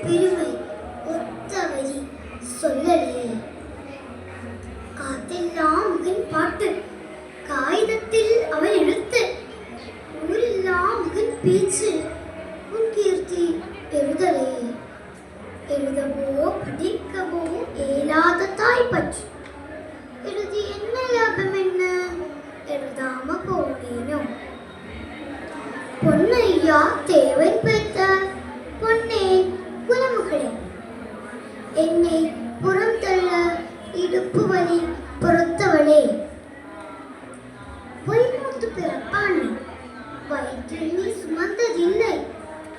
பெருமை ஒத்தவரி சொல்லலே காத்தெல்லாம் முகன் பாட்டு காகிதத்தில் அவன் எழுத்து ஊரெல்லாம் முகன் பேச்சு உன் கீர்த்தி எழுதலே எழுதவோ படிக்கவோ இயலாத தாய் பற்றி எழுதி என்ன லாபம் என்ன எழுதாம போனேனோ பொன்னையா தேவன் பெற்றார்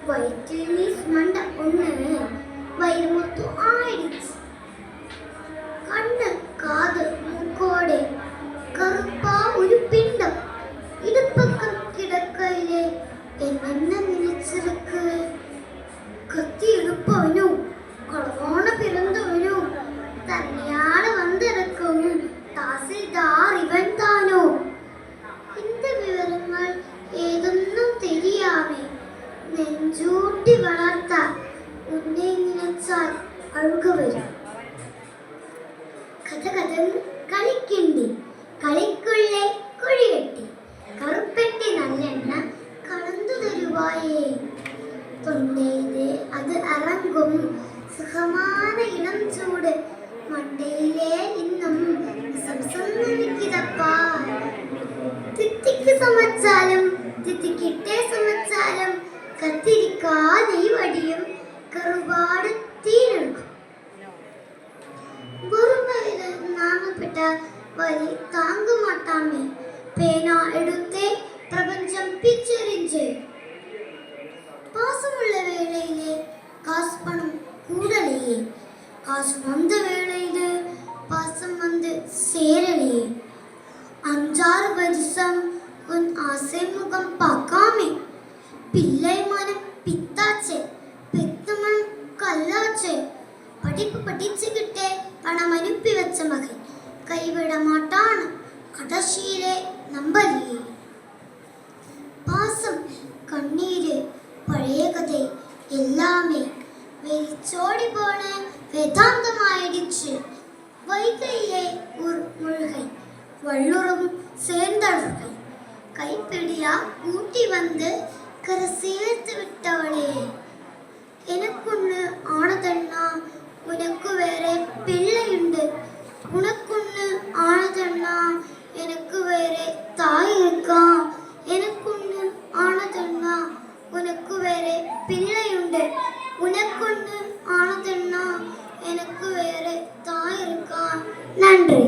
വയറ്റിൽ നീ മണ്ട ഒന്ന് വയറുമൊത്തു ആയിടിച്ച്. വളർത്താൻ ഉന്നെ നിലച്ചാൽ അഴുക വരും. കഥ കഥ കളിക്കിണ്ടി കളിക്കുള്ളേ കുഴികെട്ടി കറുപ്പെട്ടി നല്ലെണ്ണ കളന്നു തരുവായേ. തൊണ്ടയിലെ അത് അറങ്ങും സുഖமான ഇളം ചൂട് മണ്ടയിലെ ഇന്നും സംസന്നിരിക്കതപ്പാ തിത്തിക്ക് സമച്ചാലും തിത്തിക്കിട്ടേ സമച്ചാലും കത്തിരിക്കാതെ വടിയും കറുപാടത്തിയിലെടുക്കും നാമപ്പെട്ട വരി താങ്കുമാട്ടാമേ പേന എടുത്ത് പ്രപഞ്ചം പിച്ചെറിഞ്ച് പാസമുള്ള വേളയിലെ കാസ് പണം കൂടലേ കാസ് പണം பிள்ளை மனம் பித்தாச்சே பெத்த மனம் கல்லாச்சே. படிப்பு படிச்சுக்கிட்டே பணம் அனுப்பி வச்ச மகன் கைவிட மாட்டான் கடைசியிலே நம்பலையே. பாசம் கண்ணீர் பழைய கதை எல்லாமே வெளிச்சோடி போன வேதாந்தம் ஆயிடுச்சு வைகையே ஒரு முழுகை வள்ளுரம் சேர்ந்தழுகை கைப்பிடியா கூட்டி வந்து கரை சேர்த்து விட்டவளே எனக்குன்னு ஆனதண்ணா உனக்கு வேற பிள்ளையுண்டு உனக்குன்னு ஆனதண்ணா எனக்கு வேற தாய் இருக்கா? எனக்குன்னு ஆனதண்ணா உனக்கு வேற பிள்ளையுண்டு உனக்குன்னு ஆனதண்ணா எனக்கு வேற தாய் இருக்கா? நன்றி.